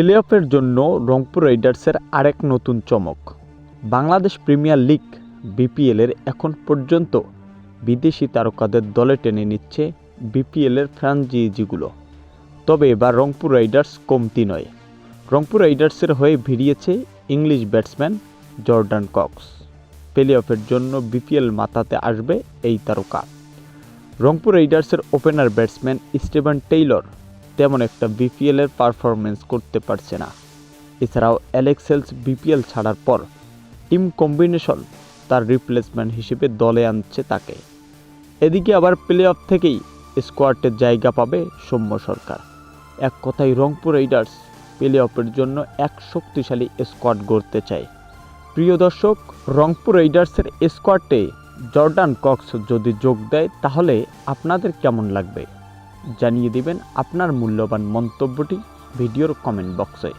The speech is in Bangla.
প্লে অফের জন্য রংপুর রাইডার্সের আরেক নতুন চমক। বাংলাদেশ প্রিমিয়ার লিগ বিপিএলের এখন পর্যন্ত বিদেশি তারকাদের দলে টেনে নিচ্ছে বিপিএলের ফ্র্যাঞ্চাইজিগুলো তবে এবার রংপুর রাইডার্স কমতি নয়। রংপুর রাইডার্সের হয়ে ভিড়িয়েছে English batsman Jordan Cox play অফের জন্য বিপিএল মাথাতে আসবে এই তারকা। রংপুর রাইডার্সের ওপেনার ব্যাটসম্যান স্টিভেন টেইলর তেমন একটা বিপিএলের পারফরমেন্স করতে পারছে না। এছাড়াও অ্যালেক্সেলস বিপিএল ছাড়ার পর টিম কম্বিনেশন তার রিপ্লেসমেন্ট হিসেবে দলে আনছে তাকে। এদিকে আবার প্লে অফ থেকেই স্কোয়াডের জায়গা পাবে সৌম্য সরকার। এক কথায় রংপুর রাইডার্স প্লে অফের জন্য এক শক্তিশালী স্কোয়াড গড়তে চায়। প্রিয় দর্শক, রংপুর রাইডার্সের স্কোয়াডে জর্ডান কক্স যদি যোগ দেয়, তাহলে আপনাদের কেমন লাগবে? জানিয়ে দিবেন আপনার মূল্যবান মন্তব্যটি ভিডিওর কমেন্ট বক্সে